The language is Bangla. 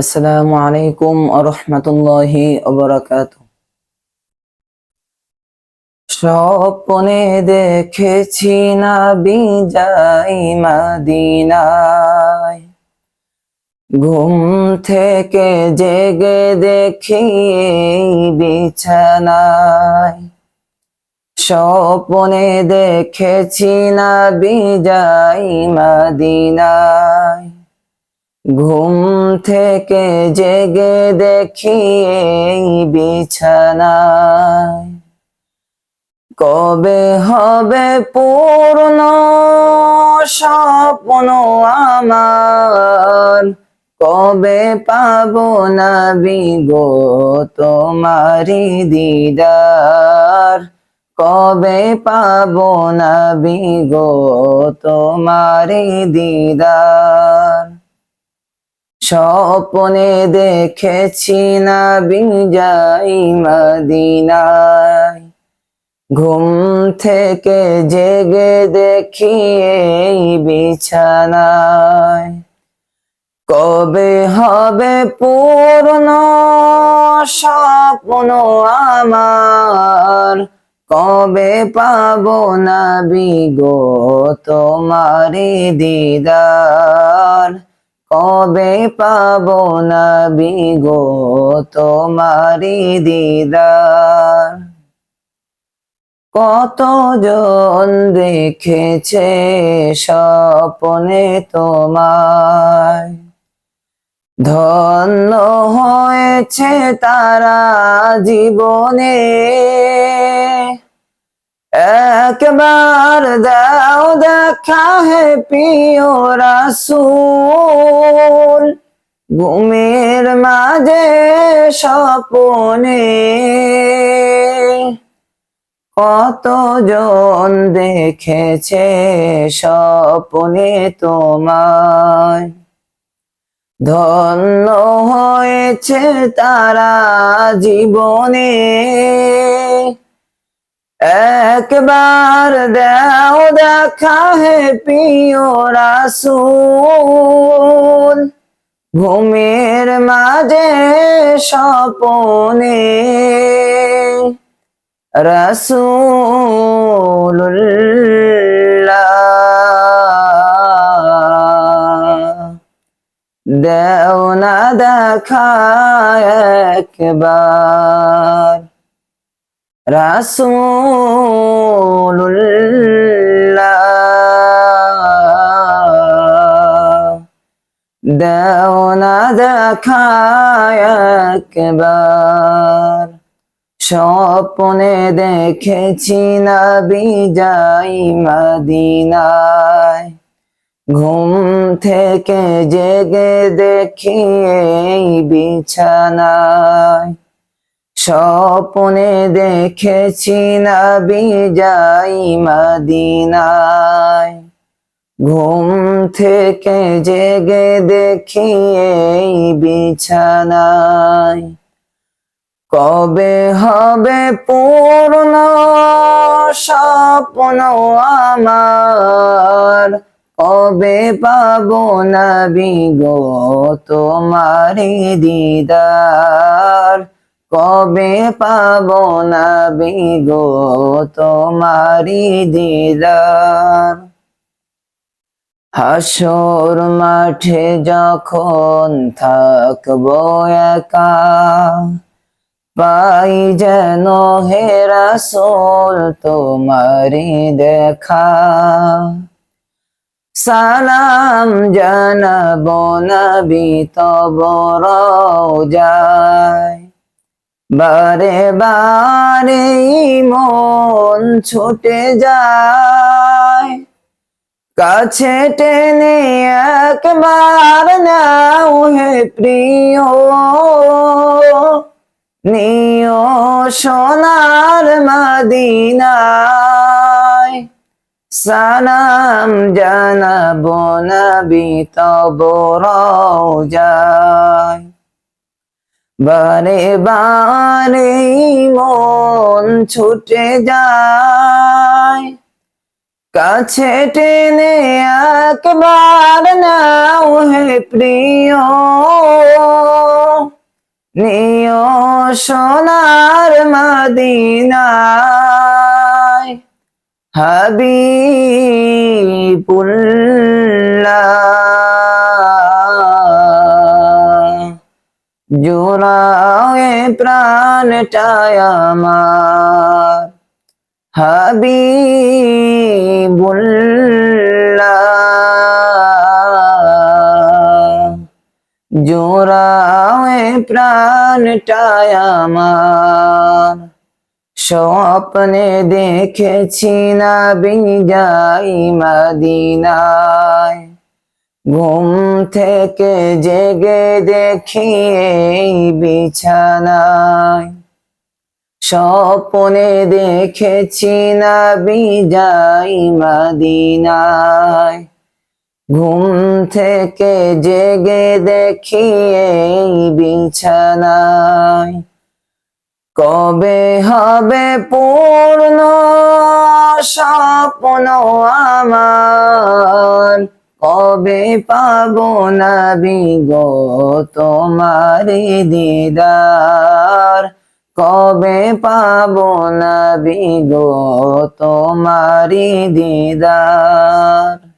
আসসালামু আলাইকুম আরহামতুল্লাহি ওবরাকাত স্বপ্নে দেখেছি না বিজাই মাদিনায়। ঘুম থেকে জেগে দেখি বিছানায়। স্বপ্নে দেখেছি না বিজাই মাদিনায়। ঘুম থেকে জেগে দেখি এই বিছানায়। কবে হবে পূর্ণ স্বপ্ন আমার? কবে পাব না বিগো তোমারি দিদার? কবে পাব না বিগো তোমারি দিদার? স্বপ্নে দেখেছি না বিজাই মদিনায়। ঘুম থেকে জেগে দেখি এই বিছানায়। কবে হবে পূর্ণ স্বপ্ন আমার? কবে পাব না বিগো তোমারি দিদার? কবে পাব না বিগো তোমারি দিদার? কতজন দেখেছে স্বপনে তোমায় ধন্য হয়েছে তারা জীবনে। একবার দাও দেখা হে প্রিয় রাসূল। ঘুমের মাঝে স্বপনে কতজন দেখেছে স্বপনে তোমায়? ধন্য হয়েছে তারা জীবনে। একবার দাও দেখা হে প্রিয় রাসূল। ঘুমের মাঝে স্বপনে রাসূলুল্লাহ। দেও না দেখা একবার। রাসূলুল্লাহ। না একবার। স্বপ্নে দেখেছি না বিজাই মদিনায়। ঘুম থেকে জেগে দেখি এই বিছানায়। স্বপ্নে দেখেছি না বিজাই ঘুম থেকে জেগে দেখি এই বিছানায়। কবে হবে পূর্ণ স্বপ্ন আমার? কবে পাবো না বিগো তোমারি দিদার? কবে পাবো না বিগো তোমারি দিদার? হাসর মাঠে যখন থাকব একা, পাই যেন হে রাসূল তোমারি দেখা। সালাম জানাব নবী তব রওজায় বারে বারে মন ছুটে যায়। কাছে টেনে একবার নাও হে প্রিয়। নিও সোনার মদিনায়। সালাম জানাব নবী তব রওজায়। বারে বারে মন ছুটে যায়। কাছে টেনে একবার নাও হে প্রিয়। নিয় সোনার মদিনায়। হাবিবুল্লাহ জোড়ায় প্রাণটায় আমার। হাবিবুল্লাহ জোড়ায় প্রাণটায় আমার। স্বপ্নে দেখেছি না বিজাই মদিনায় ঘুম থেকে জেগে দেখি বিছানায়। স্বপ্নে দেখেছি না বিজাই মদিনায়। ঘুম থেকে জেগে দেখি বিছানায়। কবে হবে পূর্ণ স্বপ্ন আমার? কবে পাবো না বিগো তোমারি দিদার? কবে পাবো না বিগো তোমারি দিদার?